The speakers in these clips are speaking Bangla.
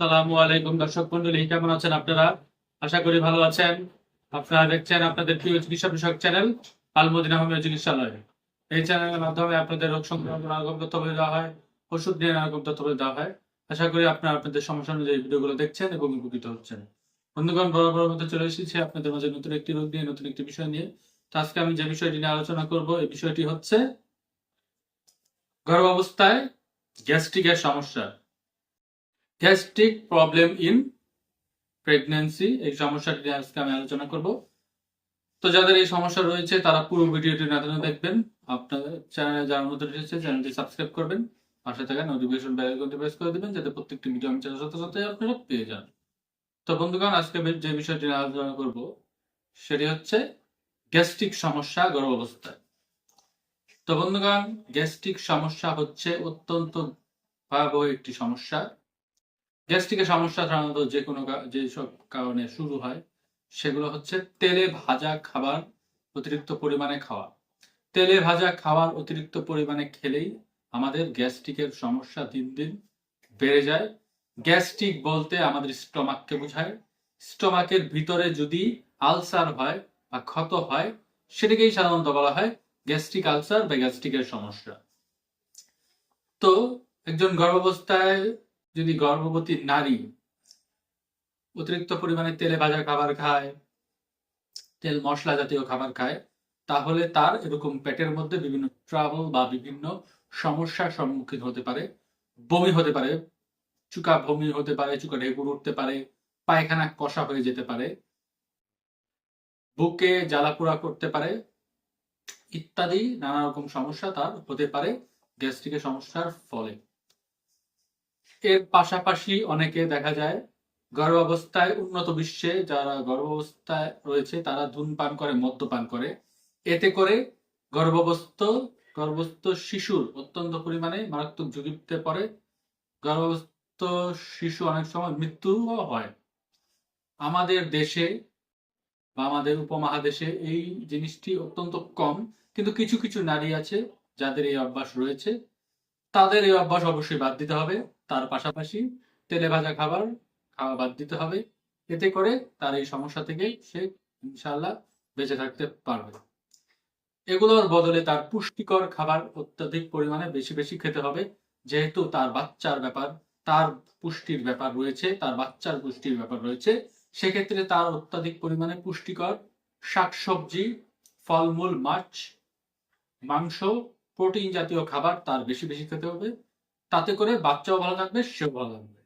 সালামু আলাইকুম দর্শক মন্ডলী, কেমন আছেন আপনারা? আশা করি ভালো আছেন। আপনারা দেখছেন আপনাদের প্রিয় চিকিৎসা বিষয়ক চ্যানেল, আলমদিনা হোমিও চিকিৎসালয়। এই চ্যানেলের মাধ্যমে আপনাদের রোগ সংক্রান্ত নানারকম তথ্য বলে দেওয়া হয়, ওষুধ নিয়ে নানারকম তথ্য বলে দেওয়া হয়। আশা করি আপনারা আপনাদের সমস্যা অনুযায়ী ভিডিওগুলো দেখছেন এবং উপকৃত হচ্ছেন। বন্ধুগণ, বড় বড় মধ্যে চলে এসেছি আপনাদের মাঝে নতুন একটি রোগ নিয়ে, নতুন একটি বিষয় নিয়ে। তো আজকে আমি যে বিষয়টি নিয়ে আলোচনা করব, এই বিষয়টি হচ্ছে গর্ভাবস্থায় গ্যাস্ট্রিকের সমস্যা। গ্যাস্ট্রিক প্রবলেম ইন প্রেগন্যান্সি, এই সমস্যাটি নিয়ে আজকে আমি আলোচনা করব। তো যাদের এই সমস্যা রয়েছে, তারা পুরো ভিডিওটি না দেখবেন। আপনাদের চ্যানেলে যারা নতুন এসেছে, চ্যানেলটি সাবস্ক্রাইব করবেন। পাশে থাকা নোটিফিকেশন বেল আইকনটি প্রেস করে দিবেন, যাতে প্রত্যেকটি ভিডিও আমি চ্যানেল সাথে সাথে আপনারা পেয়ে যান। তো বন্ধুগণ, আজকে যে বিষয়টি নিয়ে আলোচনা করব, সেটি হচ্ছে গ্যাস্ট্রিক সমস্যা গর্ভ গর্ভাবস্থায়। তো বন্ধুগণ, গ্যাস্ট্রিক সমস্যা হচ্ছে অত্যন্ত ভয়াবহ একটি সমস্যা। গ্যাস্ট্রিকের সমস্যা সাধারণত যে কোনো যেসব কারণে শুরু হয়, সেগুলো হচ্ছে তেলে ভাজা খাবার অতিরিক্ত পরিমাণে খাওয়া। তেলে ভাজা খাবার অতিরিক্ত পরিমাণে খেলেই আমাদের গ্যাস্ট্রিকের সমস্যা দিন দিন বেড়ে যায়। গ্যাস্ট্রিক বলতে আমাদের স্টমাককে বোঝায়। স্টমাকের ভিতরে যদি আলসার হয় বা ক্ষত হয়, সেটাকেই সাধারণত বলা হয় গ্যাস্ট্রিক আলসার বা গ্যাস্ট্রিকের সমস্যা। তো একজন গর্ভাবস্থায় যদি গর্ভবতী নারী অতিরিক্ত পরিমাণে তেলে ভাজা খাবার খায়, তেল মশলা জাতীয় খাবার খায়, তাহলে তার এরকম পেটের মধ্যে বিভিন্ন ট্রাবল বা বিভিন্ন সমস্যার সম্মুখীন হতে পারে, বমি হতে পারে, চুকা বমি হতে পারে, চুকা ঢেকুর উঠতে পারে, পায়খানা কষা হয়ে যেতে পারে, বুকে জ্বালাপোড়া করতে পারে, ইত্যাদি নানা রকম সমস্যা তার হতে পারে গ্যাস্ট্রিকের সমস্যার ফলে। এর পাশাপাশি অনেকে দেখা যায় গর্ভাবস্থায় উন্নত বিশ্বে যারা গর্ভাবস্থায় রয়েছে, তারা ধূমপান করে, মদ্যপান করে। এতে করে গর্ভবস্থ গর্ভস্থ শিশুর অত্যন্ত পরিমাণে মারাত্মক ঝুঁকিতে পড়ে। গর্ভবস্থ শিশু অনেক সময় মৃত্যুও হয়। আমাদের দেশে বা আমাদের উপমহাদেশে এই জিনিসটি অত্যন্ত কম। কিন্তু কিছু কিছু নারী আছে যাদের এই অভ্যাস রয়েছে। তাদের এই অভ্যাস অবশ্যই বাদ দিতে হবে। তার পাশাপাশি তেলে ভাজা খাবার খাওয়া বাদ দিতে হবে। এতে করে তার এই সমস্যা থেকে সে ইনশাআল্লাহ বেঁচে থাকতে পারবে। এগুলোর বদলে তার পুষ্টিকর খাবার অত্যাধিক পরিমাণে বেশি বেশি খেতে হবে। যেহেতু তার বাচ্চার ব্যাপার, তার পুষ্টির ব্যাপার রয়েছে, তার বাচ্চার পুষ্টির ব্যাপার রয়েছে, সেক্ষেত্রে তার অত্যাধিক পরিমাণে পুষ্টিকর শাকসবজি, ফলমূল, মাছ, মাংস প্রোটিন জাতীয় খাবার তার বেশি বেশি খেতে হবে। তাতে করে বাচ্চাও ভালো থাকবে, সেও ভালো থাকবে।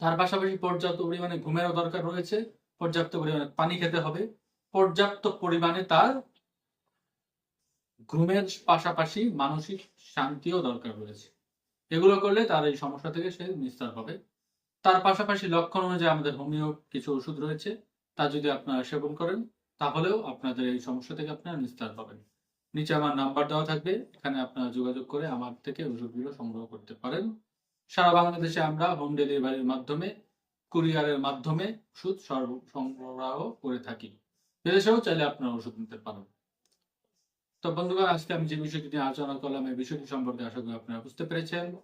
তার পাশাপাশি পর্যাপ্ত পরিমাণে ঘুমেরও দরকার রয়েছে, পর্যাপ্ত পরিমাণে পানি খেতে হবে। পর্যাপ্ত পরিমাণে তার ঘুমের পাশাপাশি মানসিক শান্তিও দরকার রয়েছে। এগুলো করলে তার এই সমস্যা থেকে সে নিস্তার পাবে। তার পাশাপাশি লক্ষণ অনুযায়ী আমাদের হোমিও কিছু ওষুধ রয়েছে, তা যদি আপনারা সেবন করেন, তাহলেও আপনাদের এই সমস্যা থেকে আপনারা নিস্তার পাবেন। নিচে আমার নাম্বার দেওয়া থাকবে, এখানে আপনারা যোগাযোগ করে আমার থেকে ওষুধগুলো সংগ্রহ করতে পারেন। সারা বাংলাদেশে আমরা হোম ডেলিভারির মাধ্যমে কুরিয়ারের মাধ্যমে ওষুধ সর্ব- সরবরাহ করে থাকি। বিদেশেও চাইলে আপনারা ওষুধ নিতে পারেন। তো বন্ধুগণ, আজকে আমি যে বিষয়টি নিয়ে আলোচনা করলাম, এই বিষয়টি সম্পর্কে আশা করি আপনারা বুঝতে পেরেছেন।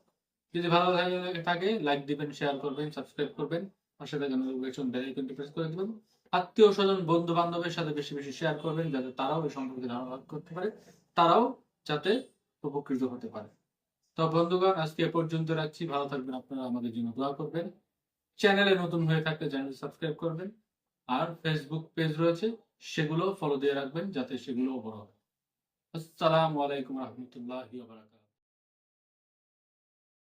যদি ভালো লাগে, থাকে লাইক দিবেন শেয়ার করবেন সাবস্ক্রাইব করবেন। পাশে থাকা নোটিফিকেশন বেল আইকনটি প্রেস করে দিবেন। আত্মীয় স্বজন বন্ধু বান্ধবের সাথে বেশি বেশি শেয়ার করবেন যাতে তারাও এই সম্পর্কে ধারণা করতে পারে। তারাও যাতে উপকৃত হতে পারে। তো বন্ধুগণ, আজকে এ পর্যন্ত রাখছি। ভালো থাকবেন আপনারা, আমাদের জন্য দোয়া করবেন। চ্যানেলে নতুন হয়ে থাকলে চ্যানেল সাবস্ক্রাইব করবেন। আর ফেসবুক পেজ রয়েছে, সেগুলো ফলো দিয়ে রাখবেন, যাতে সেগুলো বড় হয় আসসালামু আলাইকুম রহমতুল্লাহ